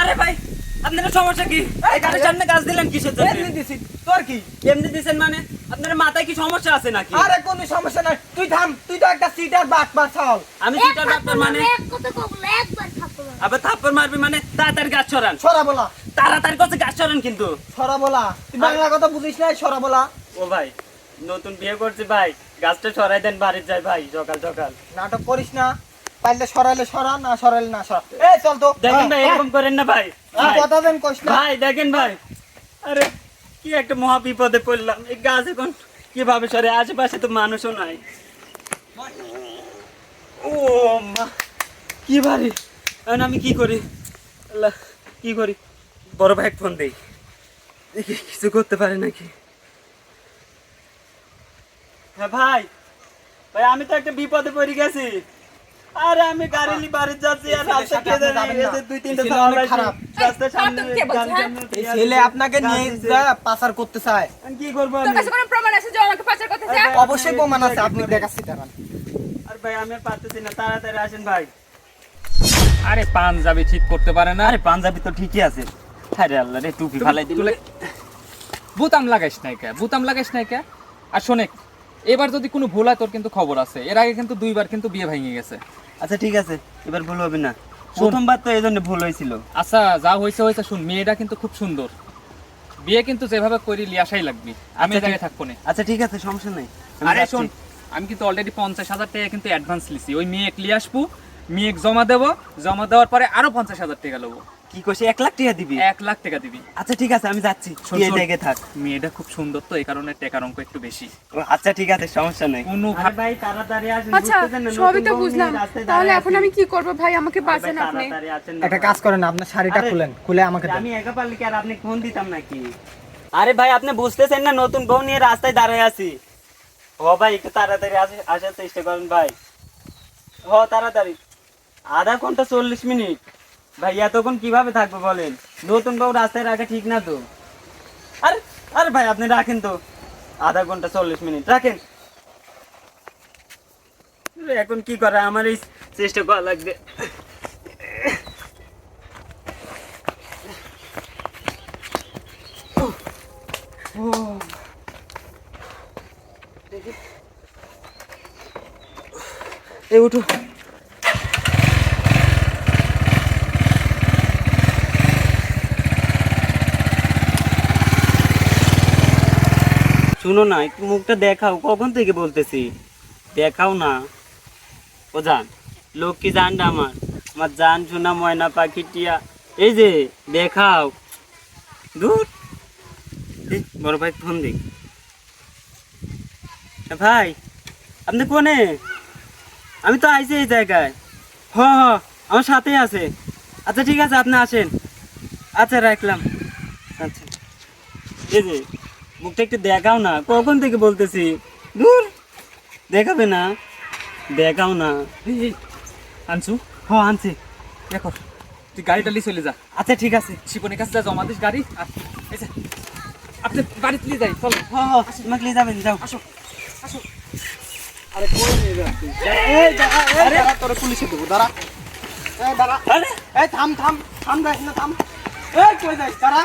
আরে ভাই আপনার সমস্যা কি? গাড়ির সামনে গাছ দিলেন কিসের জন্য? এমনি দিছি, তোর কি? এমনি দিছেন মানে? আপনার মাথায় কি সমস্যা আছে নাকি? আরে কোনো সমস্যা নাই। তুই থাম তুই তো একটা সিটার আমি ডাক্তার মানে? আবার থাপ্পড় মারবি মানে? তাড়াতাড়ি গাছ ছড়ান সরা বলা। তাড়াতাড়ি করছে গাছ ছড়ান কিন্তু। সরা বলা। তুই বাংলা কথা বুঝিস না সরা বলা। ও ভাই নতুন বিয়ে করছি ভাই। গাছটা ছড়াই দেন বাড়ির যাই ভাই সকাল সকাল। নাটক করিস না। পাইলে সরাইলে সরা না সরাইলে না সরা এই চল তো। দেখেন ভাই হ্যাঁ, এরকম করেন না ভাই। কথা দেন না। ভাই দেখেন ভাই। আরে কি একটা মহা বিপদে পড়লাম। এই গাছ এখন কীভাবে সরে? আশেপাশে তো মানুষও নাই। ও মা কি ভারী। এখন আমি কি করি? আল্লাহ কি করি? বড় ভাই ফোন দেই। দেখি কিছু করতে পারে নাকি? হ্যাঁ ভাই। ভাই আমি তো একটা বিপদে পড়ে গেছি। আরে আমি গাড়ি নিয়ে বাড়ি যাচ্ছি আর রাস্তা ছেলের কে জানে এই যে দুই তিনটা ঝামেলা খারাপ। রাস্তার সামনে হ্যাঁ? সামনে এই ছেলে আপনাকে নিয়ে যা পাচার করতে চায় আমি কি করব তোর আমি কাছে কোনো প্রমাণ আছে যে আমাকে পাচার করতে চায়? অবশ্যই প্রমাণ আছে আপনি দেখাচ্ছি তারা আর ভাই আমি পারতেছি না তাড়াতাড়ি আসেন ভাই। আরে পাঞ্জাবি ঠিক করতে পারে না। আরে পাঞ্জাবি তো ঠিকই আছে। আরে আল্লাহ রে টুপি ফালাই দিল। বুতাম লাগাইস নাই কে? বুতাম লাগাইস নাই কে? আর শোনে এবার যদি কোনো ভুল হয় তোর কিন্তু খবর আছে। এর আগে কিন্তু দুইবার কিন্তু বিয়ে ভেঙে গেছে। আচ্ছা ঠিক আছে এবার ভুল হবে না। প্রথমবার তো এই জন্য ভুল হয়েছিল। আচ্ছা যা হয়েছে হয়েছে শুন মেয়েটা কিন্তু খুব সুন্দর। বিয়ে কিন্তু যেভাবে করি লিয়াসাই লাগবে। আমি আচ্ছা, জায়গায় থাকব না। আচ্ছা ঠিক আছে সমস্যা নাই। আরে। শোন আমি কিন্তু অলরেডি পঞ্চাশ হাজার টাকা কিন্তু অ্যাডভান্স লিছি ওই মেয়ে লিয়ে আসব মেয়ে জমা দেবো জমা দেওয়ার পরে আরও পঞ্চাশ হাজার টাকা নেব কি করছে এক লাখ টাকা দিবি? এক লাখ টাকা দিবি। আচ্ছা ঠিক আছে আমি যাচ্ছি। এই জায়গায় থাক। মেয়েটা খুব সুন্দর তো এই কারণে টাকার অঙ্ক একটু বেশি। ও, আচ্ছা ঠিক আছে সমস্যা নাই। কোনো আরে ভাই তাড়াতাড়ি আসেন আচ্ছা সবই তো বুঝলাম। তাহলে এখন আমি কি করব ভাই? আমাকে বাঁচান আপনি? একটা কাজ করেন আপনার শাড়িটা খুলেন খুলে আমাকে আমি একা পারলে কি আর আপনি ফোন দিতাম নাকি? আরে ভাই আপনি বুঝতেছেন না নতুন বউ নিয়ে রাস্তায় দাঁড়ায় আছি। ও ভাই একটু তাড়াতাড়ি আসে- আসার চেষ্টা করেন ভাই। হ তাড়াতাড়ি। আধা ঘণ্টা চল্লিশ মিনিট। ভাই, এতক্ষণ কীভাবে থাকবে বলেন? নতুন বউ রাস্তায় রাখা ঠিক না তো? আরে আরে ভাই, আপনি রাখেন তো। আধা ঘণ্টা চল্লিশ মিনিট, রাখেন। এখন কি করে, আমার এই চেষ্টা করা লাগবে। এ উঠো। শুনো না, একটু মুখটা দেখাও, কখন থেকে বলতেছি? দেখাও না। ও জান লোক কি জানটা আমার আমার জান শোনা ময়না, পাখি, টিয়া, এই যে, দেখাও। দূর বড় ভাই, ফোন দিক ভাই, আপনি কোনে? আমি তো আইছি এই জায়গায়। হ হ, আমার সাথেই আছে। আচ্ছা ঠিক আছে, আপনি আসেন। আচ্ছা রাখলাম। আচ্ছা। এই যে মুখটা একটু দেখাও না। কখন থেকে বলতেছি? দূর। দেখাবে না। দেখাও না। আনছু? হ আনছি। দেখো তুই গাড়িটা নিয়ে চলে যা। আচ্ছা ঠিক আছে। শিপনের কাছে যা জমা দিস গাড়ি আর যে, আপনি বাড়িতে নিয়ে যাই চলো। হ হ তোমাকে নিয়ে যাবেন যাও। আসো আসো। আরে কই নিয়ে যাচ্ছিস দাঁড়া তোরে পুলিশে দেবো দাঁড়া। এই দাঁড়া। আরে। এই থাম থাম থাম যাইস না থাম। এই কই যাইস দাঁড়া।